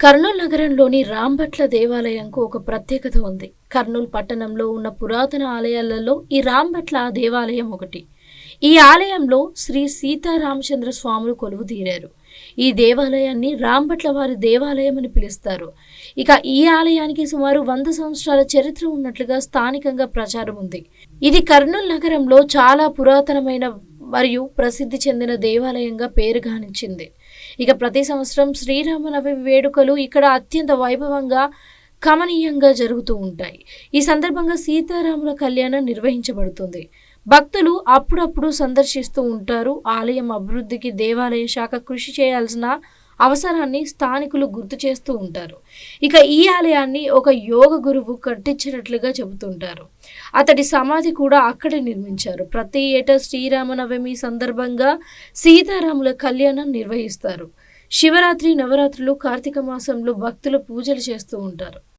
కర్నూలు నగరంలోని రాంభట్ల దేవాలయంకు ఒక ప్రత్యేకత ఉంది. కర్నూలు పట్టణంలో ఉన్న పురాతన ఆలయాలలో ఈ రాంభట్ల దేవాలయం ఒకటి. ఈ ఆలయంలో శ్రీ సీతారామచంద్ర స్వాములు కొలువు తీరారు. ఈ దేవాలయాన్ని రాంభట్ల వారి దేవాలయం అని పిలుస్తారు. ఇక ఈ ఆలయానికి సుమారు వంద సంవత్సరాల చరిత్ర ఉన్నట్లుగా స్థానికంగా ప్రచారం ఉంది. ఇది కర్నూలు నగరంలో చాలా పురాతనమైన మరియు ప్రసిద్ధి చెందిన దేవాలయంగా పేరుగానించింది ఇక ప్రతి సంవత్సరం శ్రీరామనవమి వేడుకలు ఇక్కడ అత్యంత వైభవంగా కమనీయంగా జరుగుతూ ఉంటాయి. ఈ సందర్భంగా సీతారాముల కళ్యాణం నిర్వహించబడుతుంది. భక్తులు అప్పుడప్పుడు సందర్శిస్తూ ఉంటారు. ఆలయం అభివృద్ధికి దేవాలయ శాఖ కృషి చేయాల్సిన అవసరాన్ని స్థానికులు గుర్తు చేస్తూ ఉంటారు. ఇక ఈ ఆలయాన్ని ఒక యోగ గురువు కట్టించినట్లుగా చెబుతుంటారు. అతడి సమాధి కూడా అక్కడే నిర్మించారు. ప్రతి ఏటా శ్రీరామనవమి సందర్భంగా సీతారాముల కళ్యాణం నిర్వహిస్తారు. శివరాత్రి నవరాత్రులు కార్తీక మాసంలో భక్తులు పూజలు చేస్తూ ఉంటారు.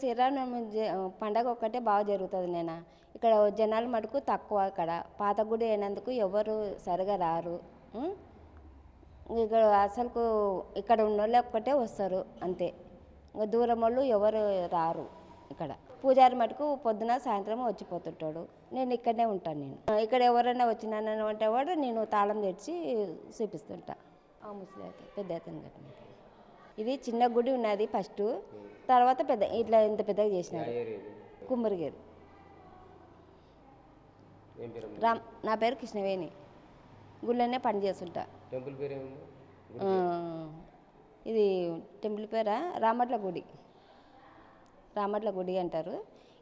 శ్రీరామనవమి పండగ ఒక్కటే బాగా జరుగుతుంది నేను ఇక్కడ జనాలు మటుకు తక్కువ ఇక్కడ పాత గుడి అయినందుకు ఎవరు సరిగా రారు. ఇక్కడ అసలుకు ఇక్కడ ఉన్న వాళ్ళు ఒక్కటే వస్తారు అంతే. ఇంకా దూరం వాళ్ళు ఎవరు రారు ఇక్కడ. పూజారి మటుకు పొద్దున సాయంత్రం వచ్చిపోతుంటాడు. నేను ఇక్కడనే ఉంటాను నేను. ఇక్కడ ఎవరైనా వచ్చినానంటే అంటే వాడు నేను తాళం తెచ్చి చూపిస్తుంటా. ఆ ముసలి పెద్ద అతను కట్టిన ఇది చిన్న గుడి ఉన్నది ఫస్ట్. తర్వాత పెద్ద ఇట్లా ఇంత పెద్దగా చేసినారు. కుమ్మరిగేరు రామ్ నా పేరు కృష్ణవేణి. గుళ్ళోనే పని చేస్తుంటా. టెంపుల్ పేరు ఇది టెంపుల్ పేరా? రామట్ల గుడి. రామట్ల గుడి అంటారు.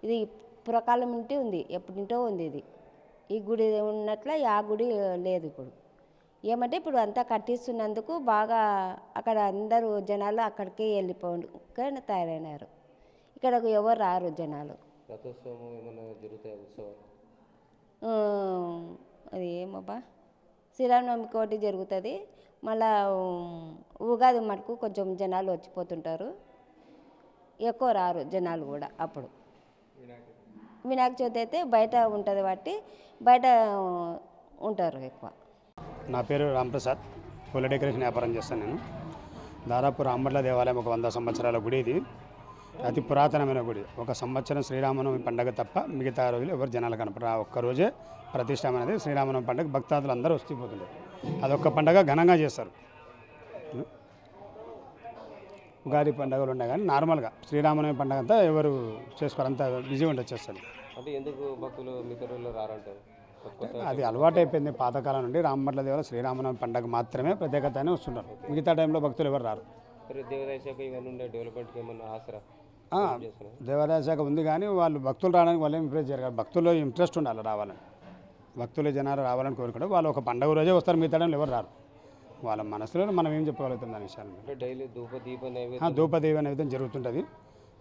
ఇది పురకాలం నుండి ఉంది ఎప్పుడింటో ఉంది ఇది. ఈ గుడి ఉన్నట్ల ఆ గుడి లేదు ఇప్పుడు. ఏమంటే ఇప్పుడు అంతా కట్టిస్తున్నందుకు బాగా అక్కడ అందరూ జనాలు అక్కడికే వెళ్ళిపోయి తయారైనారు. ఇక్కడకు ఎవరు రారు జనాలు. అది ఏమబ్బా? శ్రీరామనవమికి ఒకటి జరుగుతుంది. మళ్ళా ఉగాది మటుకు కొంచెం జనాలు వచ్చిపోతుంటారు. ఎక్కువ రారు జనాలు కూడా అప్పుడు. వినాయక చవితి అయితే బయట ఉంటుంది కాబట్టి బయట ఉంటారు ఎక్కువ. నా పేరు రాంప్రసాద్. పూల డెకరేషన్ వ్యాపారం చేస్తాను నేను. దాదాపు రాంబట్ల దేవాలయం ఒక వంద సంవత్సరాల గుడి ఇది. అతి పురాతనమైన గుడి. ఒక సంవత్సరం శ్రీరామనవమి పండగ తప్ప మిగతా రోజులు ఎవరు జనాలు కనపడరు. ఆ ఒక్క రోజే ప్రతిష్ట అనేది శ్రీరామనవమి పండగ భక్తాదులు అందరూ వస్తుపోతుంటారు. అదొక్క పండగ ఘనంగా చేస్తారు. ఉగాది పండుగలు ఉన్నాయి కానీ నార్మల్గా శ్రీరామనవమి పండగ అంతా ఎవరు చేసుకోరు అంత బిజీ ఉండొచ్చేస్తారు అంటే ఎందుకు భక్తులు మిత్రులు రారంటారు? అది అలవాటు అయిపోయింది పాతకాలం నుండి రామమట్ల దేవుల శ్రీరామనవమి పండగ మాత్రమే ప్రత్యేకత అని వస్తున్నారు. మిగతా టైంలో భక్తులు ఎవరు రారు? దేవాదాయ శాఖ ఆ, ఉంది కానీ వాళ్ళు భక్తులు రావడానికి వాళ్ళు ఇంప్రెస్ చేయరు. కదా భక్తుల్లో ఇంట్రెస్ట్ ఉండాలి రావాలని. భక్తులు జనాలు రావాలని కోరుకుంటే వాళ్ళు ఒక పండగ రోజే వస్తారు. మిగతా టైంలో ఎవరు రారు? వాళ్ళ మనసులో మనం ఏం చెప్పగలుగుతాం దాని విషయాలు డైలీ ధూప దీప నైవేద్యం. ఆ, ధూపదీప నైవేద్యం జరుగుతుంటుంది.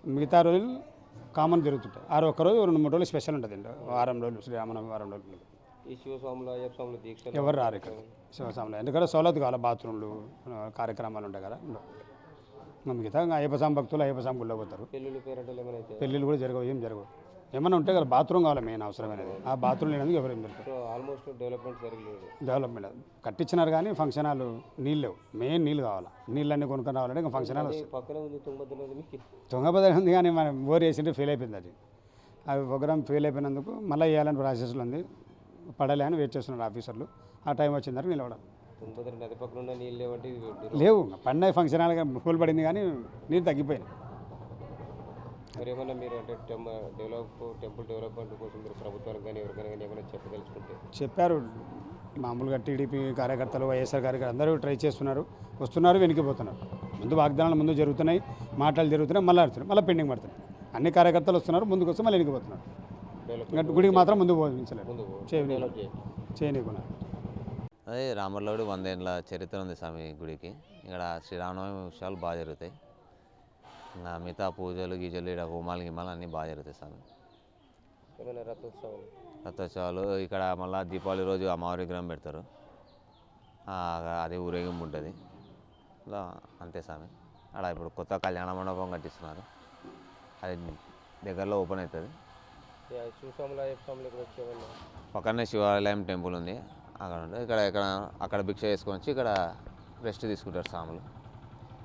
మిగతా రోజులు కామన్ జరుగుతుంటాయి ఆరు ఒక్క రోజు రెండు మూడు రోజులు స్పెషల్ ఉంటుంది. అండి వారం రోజులు శ్రీరామనవమి వారం రోజులు. ఈ శివస్వాములు అయ్యప్ప స్వాములు దీక్షలు ఎవరు రారు ఇక్కడ? శివస్వామిలో. ఎందుకంటే సౌలత్ కావాలి బాత్రూమ్లు కార్యక్రమాలు ఉంటాయి కదా. మిగతా అయ్యప్ప స్వామి భక్తులు అయ్యప్ప స్వామి గుళ్ళో పోతారు. పెళ్ళిళ్ళు పేరంటలు ఏమైనా పెళ్ళిళ్ళు కూడా జరగవు ఏం జరగవు. ఏమన్నా ఉంటే కదా బాత్రూమ్ కావాలి మెయిన్ అవసరమైనది. ఆ బాత్రూమ్ లేనందుకు ఎవరు దొరకదు ఆల్మోస్ట్ డెవలప్మెంట్ జరగలేదు. డెవలప్మెంట్. కట్టించినారు కానీ ఫంక్షన్ హాల్ నీళ్ళు లేవు. మెయిన్ నీళ్ళు కావాలి? నీళ్ళన్నీ కొనుక్కొని రావాలంటే ఇంకా ఫంక్షన్ హాల్ వస్తుంది తుంగభద్ర ఉంది కానీ మనం బోర్ వేసింటే ఫెయిల్ అయిపోయింది అది. అవి ప్రోగ్రామ్ ఫెయిల్ అయిపోయినందుకు మళ్ళీ వేయాలని ప్రాసెస్లో ఉంది. పడలే అని వెయిట్ చేస్తున్నారు ఆఫీసర్లు. ఆ టైం వచ్చిన తర్వాత నిలవడం. తుంగభద్ర నది పక్కన నీళ్ళు లేవంటే. లేవు. పడిన ఫంక్షన్ హాల్ పూలు పడింది కానీ నీళ్ళు తగ్గిపోయింది. మరి ఏమన్నా మీరు అంటే టెంప్ డెవలప్ టెంపుల్ డెవలప్మెంట్ కోసం మీరు ప్రభుత్వానికి కానీ ఎవరికైనా కానీ ఏమైనా చెప్పదలుచుకుంటే చెప్పారు. మామూలుగా టీడీపీ కార్యకర్తలు వైఎస్ఆర్ కార్యకర్తలు అందరూ ట్రై చేస్తున్నారు. వస్తున్నారు వెనక్కిపోతున్నారు ముందు వాగ్దానాలు ముందు జరుగుతున్నాయి. మాటలు జరుగుతున్నాయి మళ్ళీ ఆడుతున్నాయి మళ్ళీ పెండింగ్ పడుతున్నాయి. అన్ని కార్యకర్తలు వస్తున్నారు ముందుకు వస్తే మళ్ళీ ఇంకా గుడికి మాత్రం ముందు చేయని చేయనీకున్నారు అదే రామర్లగుడి వందేళ్ళ చరిత్ర ఉంది స్వామి గుడికి. ఇక్కడ శ్రీరామనవమి ఉత్సవాలు బాగా జరుగుతాయి. ఇంకా మిగతా పూజలు గీజలు ఇక్కడ హోమాలు గిమాలు అన్నీ బాగా జరుగుతాయి స్వామి. ఏమైనా రథోత్సవాలు? రథోత్సవాలు ఇక్కడ మళ్ళీ దీపావళి రోజు అమ్మవారి విగ్రహం పెడతారు. ఆ, అది ఊరేగింపు ఉంటుంది. ఇలా అంతే స్వామి. అక్కడ ఇప్పుడు కొత్త కళ్యాణ మండపం కట్టిస్తున్నారు. అది దగ్గరలో ఓపెన్ అవుతుంది. ఈ ఇక్కడ వచ్చేవన్నా పక్కనే శివాలయం టెంపుల్ ఉంది. అక్కడ ఉంటుంది ఇక్కడ ఇక్కడ అక్కడ భిక్ష చేసుకొని వచ్చి ఇక్కడ రెస్ట్ తీసుకుంటారు సాములు